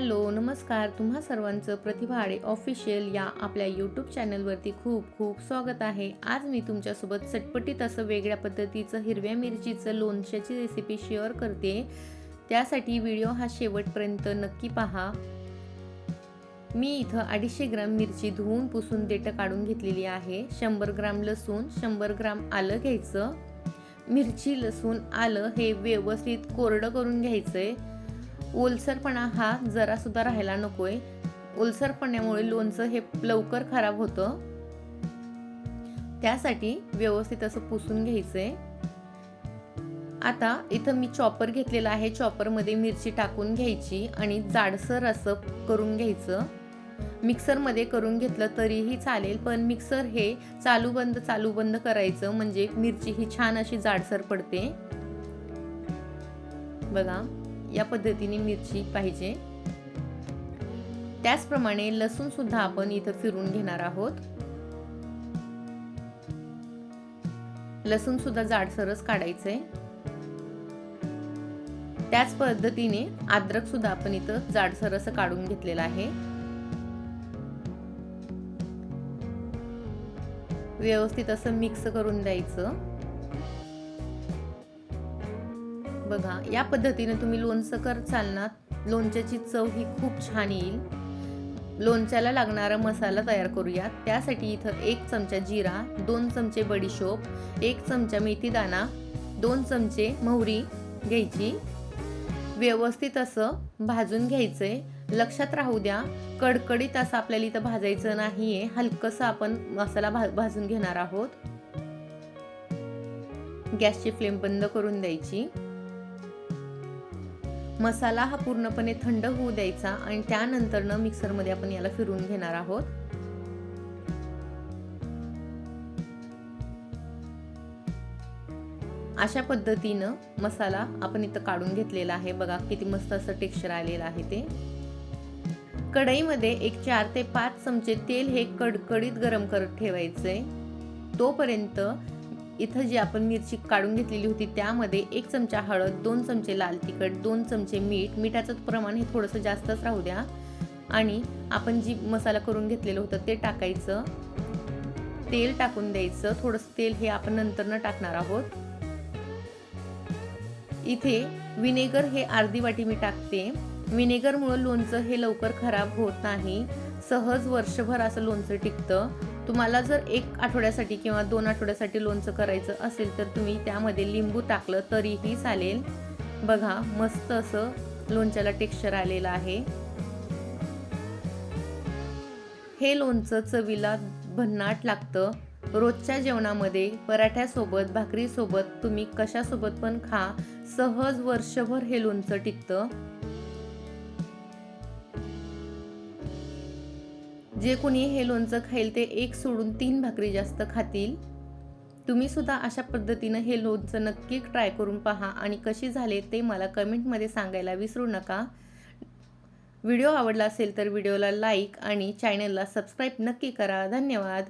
Hello नमस्कार. तुम्हा सर्वांचं प्रतिभा आडे ऑफिशियल या आपल्या यूट्यूब चॅनलवरती खूप खूप स्वागत आहे. आज मी तुमच्यासोबत चटपटीत असं वेगळ्या पद्धतीचं हिरव्या मिरचीचं लोणच्याची रेसिपी शेअर करते. त्यासाठी व्हिडिओ हा शेवटपर्यंत नक्की पहा. मी इथं अडीचशे ग्राम मिरची धुवून पुसून देठं काढून घेतलेली आहे. शंभर ग्राम लसूण शंभर ग्राम आलं घ्यायचं. मिरची लसूण आलं हे व्यवस्थित कोरडं करून घ्यायचं आहे ओलसरपणा हा जरासुद्धा राहायला नकोय. ओलसरपणामुळे लोणचं हे लवकर खराब होतं. त्यासाठी व्यवस्थित असं पुसून घ्यायचंय. आता इथं मी चॉपर घेतलेला आहे. चॉपरमध्ये मिरची टाकून घ्यायची आणि जाडसर असं करून घ्यायचं. मिक्सरमध्ये करून घेतलं तरीही चालेल पण मिक्सर हे चालू बंद चालू बंद करायचं. म्हणजे मिरची ही छान अशी जाडसर पडते. बघा. या पद्धतीने मिरची पाहिजे. त्याचप्रमाणे लसूण सुद्धा आपण इथं फिरून घेणार आहोत. लसूण सुद्धा जाडसरच काढायचंय. त्याच पद्धतीने अद्रक सुद्धा आपण इथं जाडसर असं काढून घेतलेलं आहे. व्यवस्थित असं मिक्स करून द्यायचं. बघा या पद्धतीने तुम्ही लोणचं कर चालणार. लोणच्याची चव ही खूप छान येईल. लोणच्याला लागणारा मसाला तयार करूयात. त्यासाठी इथं एक चमचा जिरा दोन चमचे बडीशोप एक चमचा मेथीदाणा दोन चमचे मोहरी घ्यायची. व्यवस्थित असं भाजून घ्यायचं आहे लक्षात राहू द्या कडकडीत असं आपल्याला इथं भाजायचं नाही आहे हलकंसं आपण मसाला भा भाजून घेणार आहोत. गॅसची फ्लेम बंद करून द्यायची. मसाला हा पूर्णपणे थंड होऊ द्यायचा आणि त्यानंतर मिक्सरमध्ये आपण याला फिरून घेणार आहोत. अशा पद्धतीनं मसाला आपण इथं काढून घेतलेला आहे. बघा किती मस्त असं टेक्स्चर आलेलं आहे ते. कढईमध्ये एक चार ते पाच चमचे तेल हे कडकडीत गरम करत ठेवायचंय. तोपर्यंत इथं जी आपण मिरची काढून घेतलेली होती त्यामध्ये एक चमचा हळद दोन चमचे लाल तिखट दोन चमचे मीठ. मिठाचं प्रमाण हे थोडंसं जास्तच राहू द्या. आणि आपण जी मसाला करून घेतलेलं होतं ते टाकायचं. तेल टाकून द्यायचं. थोडंसं तेल हे आपण नंतर न टाकणार आहोत. इथे विनेगर हे अर्धी वाटी मी टाकते. विनेगरमुळं लोणचं हे लवकर खराब होत नाही. सहज वर्षभर असं लोणचं टिकतं. तुम्हाला जर एक आठवड्यासाठी किंवा दोन आठवड्यासाठी लोणचं करायचं असेल तर तुम्ही त्यामध्ये लिंबू टाकलं तरीही चालेल. बघा मस्त असं लोणच्याला टेक्स्चर आलेलं आहे. हे लोणचं चवीला भन्नाट लागतं. रोजच्या जेवणामध्ये पराठ्यासोबत भाकरीसोबत तुम्ही कशासोबत पण खा. सहज वर्षभर हे लोणचं टिकतं. जे कोणी हे लोणचं खाईल ते एक सोडून तीन भाकरी जास्त खातील. तुम्ही सुद्धा अशा पद्धतीनं हे लोणचं नक्की ट्राय करून पहा आणि कशी झाले ते मला कमेंटमध्ये सांगायला विसरू नका. व्हिडिओ आवडला असेल तर व्हिडिओला लाईक आणि चॅनलला सबस्क्राईब नक्की करा. धन्यवाद.